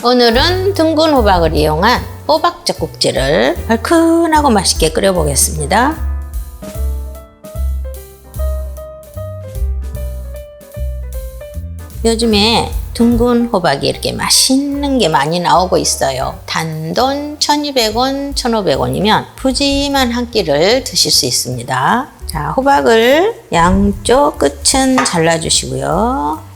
오늘은 둥근 호박을 이용한 호박 젖국지를 얼큰하고 맛있게 끓여보겠습니다. 요즘에 둥근 호박이 이렇게 맛있는 게 많이 나오고 있어요. 단돈 1200원, 1500원이면 푸짐한 한 끼를 드실 수 있습니다. 자, 호박을 양쪽 끝은 잘라주시고요.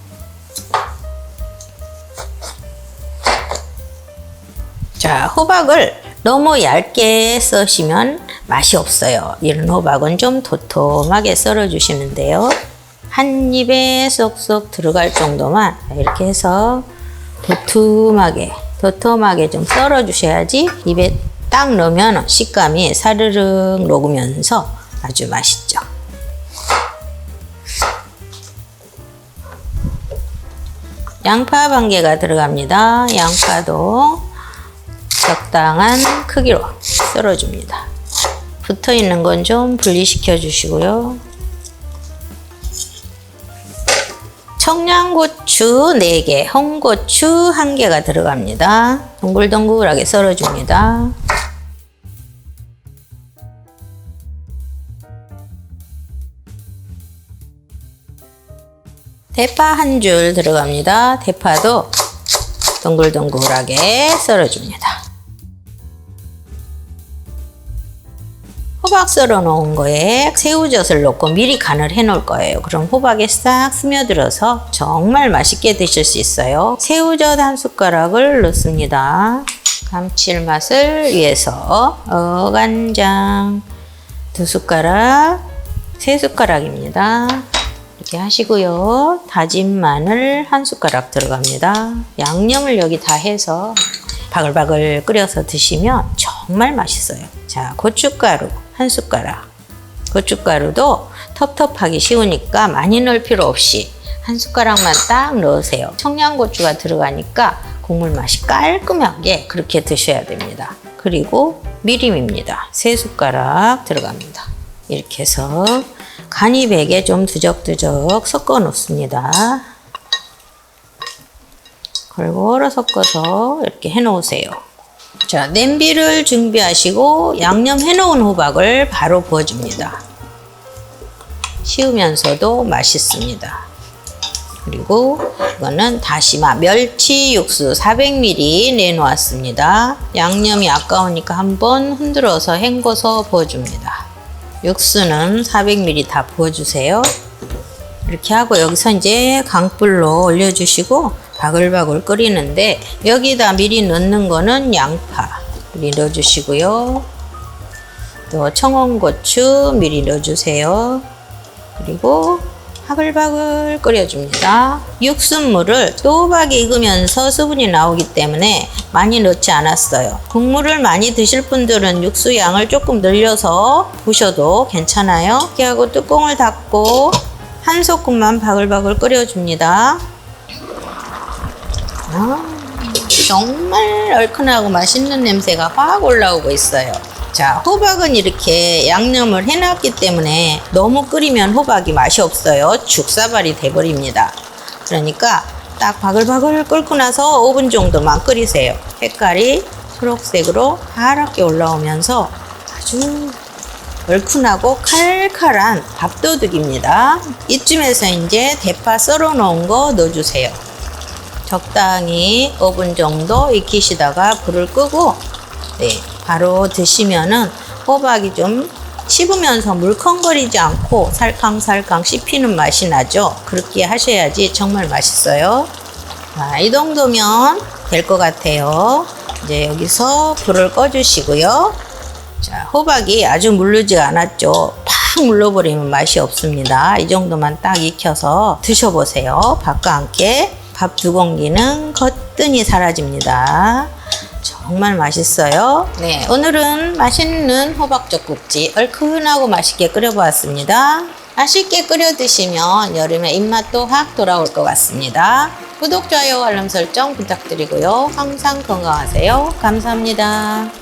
자, 호박을 너무 얇게 써시면 맛이 없어요. 이런 호박은 좀 도톰하게 썰어 주시면 돼요. 한 입에 쏙쏙 들어갈 정도만 이렇게 해서 도톰하게, 도톰하게 좀 썰어 주셔야지 입에 딱 넣으면 식감이 사르륵 녹으면서 아주 맛있죠. 양파 반 개가 들어갑니다. 양파도 적당한 크기로 썰어줍니다. 붙어 있는 건 좀 분리시켜 주시고요. 청양고추 4개, 홍고추 1개가 들어갑니다. 동글동글하게 썰어줍니다. 대파 한 줄 들어갑니다. 대파도 동글동글하게 썰어줍니다. 호박 썰어 놓은 거에 새우젓을 넣고 미리 간을 해 놓을 거예요. 그럼 호박에 싹 스며들어서 정말 맛있게 드실 수 있어요. 새우젓 한 숟가락을 넣습니다. 감칠맛을 위해서 어간장 두 숟가락, 세 숟가락입니다. 이렇게 하시고요. 다진 마늘 한 숟가락 들어갑니다. 양념을 여기 다 해서 바글바글 끓여서 드시면 정말 맛있어요. 자, 고춧가루 한 숟가락. 고춧가루도 텁텁하기 쉬우니까 많이 넣을 필요 없이 한 숟가락만 딱 넣으세요. 청양고추가 들어가니까 국물 맛이 깔끔하게 그렇게 드셔야 됩니다. 그리고 미림입니다. 세 숟가락 들어갑니다. 이렇게 해서 간이 배게 좀 두적두적 섞어 놓습니다. 골고루 섞어서 이렇게 해 놓으세요. 자, 냄비를 준비하시고 양념 해 놓은 호박을 바로 부어줍니다. 쉬우면서도 맛있습니다. 그리고 이거는 다시마 멸치 육수 400ml 내놓았습니다. 양념이 아까우니까 한번 흔들어서 헹궈서 부어줍니다. 육수는 400ml 다 부어주세요. 이렇게 하고 여기서 이제 강불로 올려주시고 바글바글 끓이는데 여기다 미리 넣는 거는 양파 미리 넣어주시고요. 또 청원고추 미리 넣어주세요. 그리고 바글바글 끓여줍니다. 육수물을 또박이 익으면서 수분이 나오기 때문에 많이 넣지 않았어요. 국물을 많이 드실 분들은 육수 양을 조금 늘려서 부셔도 괜찮아요. 이렇게 하고 뚜껑을 닫고 한 소끔만 바글바글 끓여줍니다. 아, 정말 얼큰하고 맛있는 냄새가 확 올라오고 있어요. 자, 호박은 이렇게 양념을 해놨기 때문에 너무 끓이면 호박이 맛이 없어요. 죽사발이 돼버립니다. 그러니까 딱 바글바글 끓고 나서 5분 정도만 끓이세요. 색깔이 초록색으로 파랗게 올라오면서 아주 얼큰하고 칼칼한 밥도둑입니다. 이쯤에서 이제 대파 썰어 놓은 거 넣어주세요. 적당히 5분 정도 익히시다가 불을 끄고 네, 바로 드시면은 호박이 좀 씹으면서 물컹거리지 않고 살캉살캉 씹히는 맛이 나죠. 그렇게 하셔야지 정말 맛있어요. 자, 이 정도면 될 것 같아요. 이제 여기서 불을 꺼주시고요. 자, 호박이 아주 물르지 않았죠. 팍 물러버리면 맛이 없습니다. 이 정도만 딱 익혀서 드셔보세요. 밥과 함께 밥 두 공기는 거뜬히 사라집니다. 정말 맛있어요. 네, 오늘은 맛있는 호박젓국지 얼큰하고 맛있게 끓여보았습니다. 맛있게 끓여 드시면 여름에 입맛도 확 돌아올 것 같습니다. 구독, 좋아요, 알람 설정 부탁드리고요. 항상 건강하세요. 감사합니다.